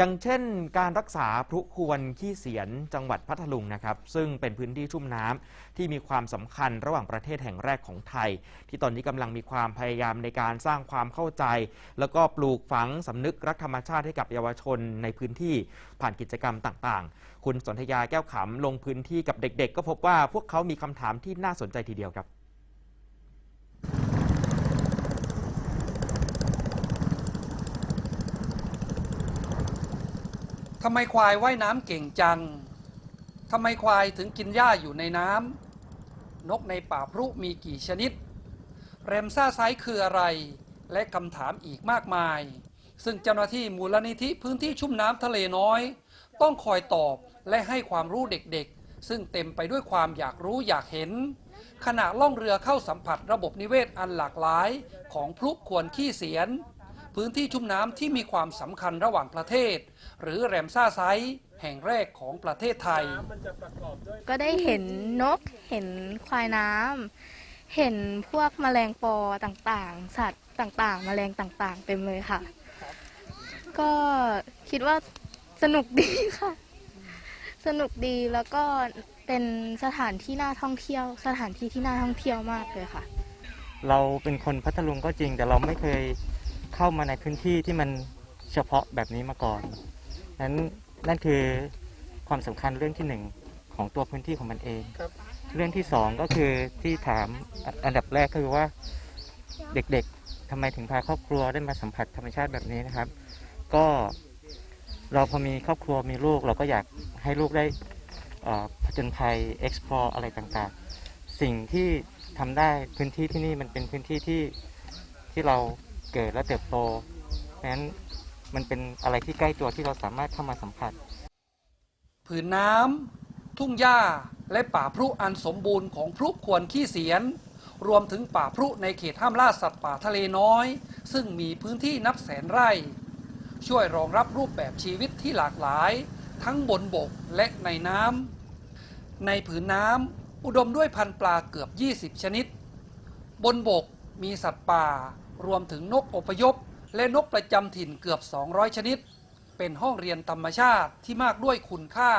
อย่างเช่นการรักษาพลุควรขี้เสียนจังหวัดพัทลุงนะครับ ซึ่งเป็นพื้นที่ชุ่มน้ำที่มีความสำคัญระหว่างประเทศแห่งแรกของไทย ที่ตอนนี้กำลังมีความพยายามในการสร้างความเข้าใจ แล้วก็ปลูกฝังสำนึกรักธรรมชาติให้กับเยาวชนในพื้นที่ผ่านกิจกรรมต่างๆ คุณสนธยาแก้วขำลงพื้นที่กับเด็ก ๆ ก็พบว่าพวกเขามีคำถามที่น่าสนใจทีเดียวครับ ทำไมควายว่ายน้ำเก่งจังทำไมควายถึงกินหญ้าอยู่ในน้ำนกในป่าพรุมีกี่ชนิด แรมซ่าไซคืออะไร และคำถามอีกมากมาย ซึ่งเจ้าหน้าที่มูลนิธิพื้นที่ชุ่มน้ำทะเลน้อย ต้องคอยตอบและให้ความรู้เด็กๆ ซึ่งเต็มไปด้วยความอยากรู้อยากเห็น ขณะล่องเรือเข้าสัมผัสระบบนิเวศอันหลากหลายของพลุควรขี้เสียน พื้นที่ชุ่มน้ำที่มีความสำคัญระหว่างประเทศ หรือแรมซ่าไซต์แห่งแรกของประเทศไทย ก็ได้เห็นนก เห็นควายน้ำเห็นพวกแมลงปอต่างๆ สัตว์ต่างๆ แมลงต่างๆ เต็มเลยค่ะ ก็คิดว่าสนุกดีค่ะ สนุกดีแล้วก็เป็นสถานที่น่าท่องเที่ยว สถานที่ที่น่าท่องเที่ยวมากเลยค่ะ เราเป็นคนพัทลุงก็จริงแต่เราไม่เคย เข้ามาในพื้นที่ที่มันเฉพาะแบบนี้มาก่อนนั้นนั่นคือความสำคัญเรื่องที่หนึ่งของตัวพื้นที่ของมันเองเรื่องที่สองก็คือที่ถามอันอันดับแรกก็คือว่าเด็กๆทำไมถึงพาครอบครัวได้มาสัมผัสธรรมชาติแบบนี้นะครับ ก็เราพอมีครอบครัวมีลูก เราก็อยากให้ลูกได้เอ่อผจญภัย explore อะไรต่างๆ สิ่งที่ทำได้พื้นที่ที่นี่มันเป็นพื้นที่ที่ที่เรา เกิดและเติบโตเพราะฉะนั้นมันเป็นอะไรที่ใกล้ตัวที่เราสามารถเข้ามาสัมผัส ผืนน้ำทุ่งหญ้าและป่าพรุอันสมบูรณ์ของพรุควรขี้เสียน รวมถึงป่าพรุในเขตห้ามล่าสัตว์ป่าทะเลน้อย ซึ่งมีพื้นที่นับแสนไร่ ช่วยรองรับรูปแบบชีวิตที่หลากหลาย ทั้งบนบกและในน้ำในผืนน้ำอุดมด้วยพันปลาเกือบ 20 ชนิด บนบกมีสัตว์ป่า รวมถึงนกอพยพ และนกประจำถิ่นเกือบ 200 ชนิด เป็นห้องเรียนธรรมชาติที่มากด้วยคุณค่า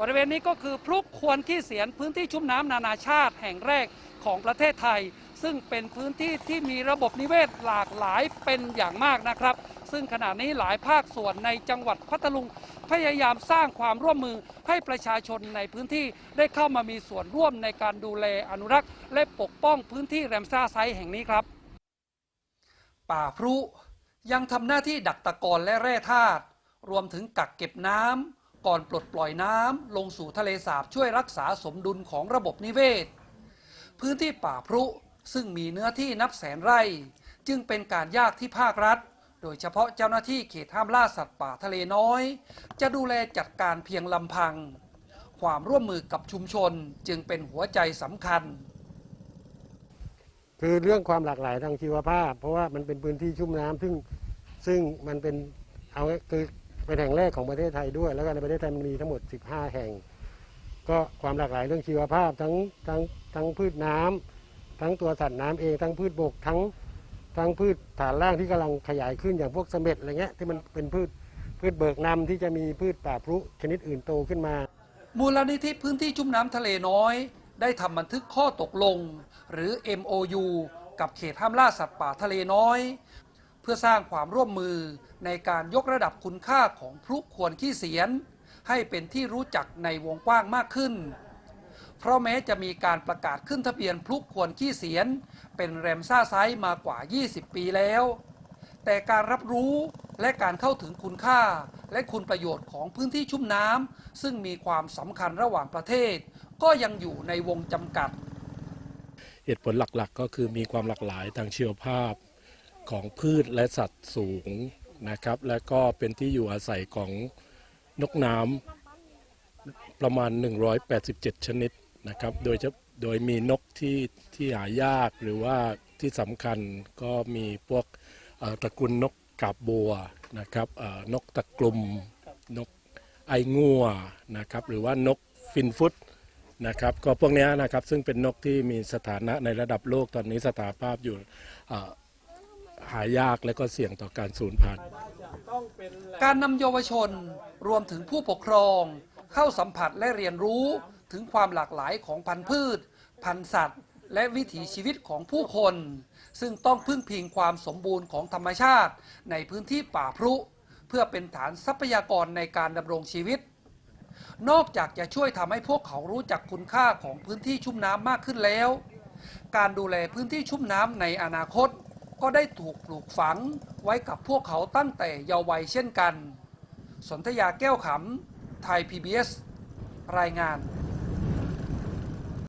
บริเวณนี้ก็คือพลุกควรขี้เสียนพื้นที่ชุ่มน้ำนานาชาติแห่งแรกของประเทศไทย ซึ่งเป็นพื้นที่ที่มีระบบนิเวศหลากหลายเป็นอย่างมากนะครับ ซึ่งขณะนี้หลายภาคส่วนในจังหวัดพัทลุงพยายามสร้างความร่วมมือให้ประชาชนในพื้นที่ได้เข้ามามีส่วนร่วมในการดูแลอนุรักษ์ และปกป้องพื้นที่แรมซ่าไซแห่งนี้ครับ ป่าพรุยังทำหน้าที่ดักตะกอนและแร่ธาตุรวมถึงกักเก็บน้ำก่อนปลดปล่อยน้ำลงสู่ทะเลสาบช่วยรักษาสมดุลของระบบนิเวศ พื้นที่ป่าพรุซึ่งมีเนื้อที่นับแสนไร่ จึงเป็นการยากที่ภาครัฐ โดยเฉพาะเจ้าหน้าที่เขตห้ามล่าสัตว์ป่าทะเลน้อย จะดูแลจัดการเพียงลำพัง ความร่วมมือกับชุมชนจึงเป็นหัวใจสำคัญ คือเรื่องความหลากหลายทางชีวภาพ เพราะว่ามันเป็นพื้นที่ชุ่มน้ำซึ่งซึ่งมันเป็นเอาคือเป็นแห่งแรกของประเทศไทยด้วย แล้วก็ในประเทศไทยมันมีทั้งหมด 15 แห่ง ก็ความหลากหลายเรื่องชีวภาพทั้งทั้งทั้งพืชน้ำทั้งตัวสัตว์น้ำเองทั้งพืชบกทั้ง ทั้งพืชฐานล่างที่กำลังขยายขึ้นอย่างพวกเสม็ดอะไรเงี้ยที่มันเป็นพืชพืชเบิกนำที่จะมีพืชป่าพรุชนิดอื่นโตขึ้นมา มูลนิธิพื้นที่ชุ่มน้ำทะเลน้อย ได้ทำบันทึกข้อตกลง หรือ MOU กับเขตห้ามล่าสัตว์ป่าทะเลน้อย เพื่อสร้างความร่วมมือในการยกระดับคุณค่าของพลุควรขี้เสียน ให้เป็นที่รู้จักในวงกว้างมากขึ้น เพราะแม้จะมีการประกาศขึ้นทะเบียนพลุควรขี้เสียน เป็นแรมซ่าไซต์มากว่า 20 ปีแล้ว แต่การรับรู้และการเข้าถึงคุณค่า และคุณประโยชน์ของพื้นที่ชุ่มน้ำซึ่งมีความสำคัญระหว่างประเทศ ก็ยังอยู่ในวงจำกัด เหตุผลหลักๆ ก็คือมีความหลากหลายทางชีวภาพของพืชและสัตว์สูงนะครับ และก็เป็นที่อยู่อาศัยของนกน้ำ ประมาณ 187 ชนิดนะครับ โดยจะโดยมีนกที่ที่หายากหรือว่าที่สำคัญก็มีพวกตระกูลนกกาบบัวนะครับนกตะกลุ่มนกไองัวนะครับ หรือว่านกฟินฟุตนะครับ ก็พวกนี้นะครับซึ่งเป็นนกที่มีสถานะในระดับโลกตอนนี้สถาภาพอยู่หายากและก็เสี่ยงต่อการสูญพันธุ์ การนำเยาวชนรวมถึงผู้ปกครอง เข้าสัมผัสและเรียนรู้ถึงความหลากหลายของพันธุ์พืช พันธุ์สัตว์ และวิถีชีวิตของผู้คน ซึ่งต้องพึ่งพิงความสมบูรณ์ของธรรมชาติ ในพื้นที่ป่าพรุ เพื่อเป็นฐานทรัพยากรในการดำรงชีวิต นอกจากจะช่วยทำให้พวกเขารู้จักคุณค่าของพื้นที่ชุ่มน้ำมากขึ้นแล้ว การดูแลพื้นที่ชุ่มน้ำในอนาคตก็ได้ถูกปลูกฝังไว้กับพวกเขาตั้งแต่เยาว์วัยเช่นกัน สนธยาแก้วขำ ไทย PBS รายงาน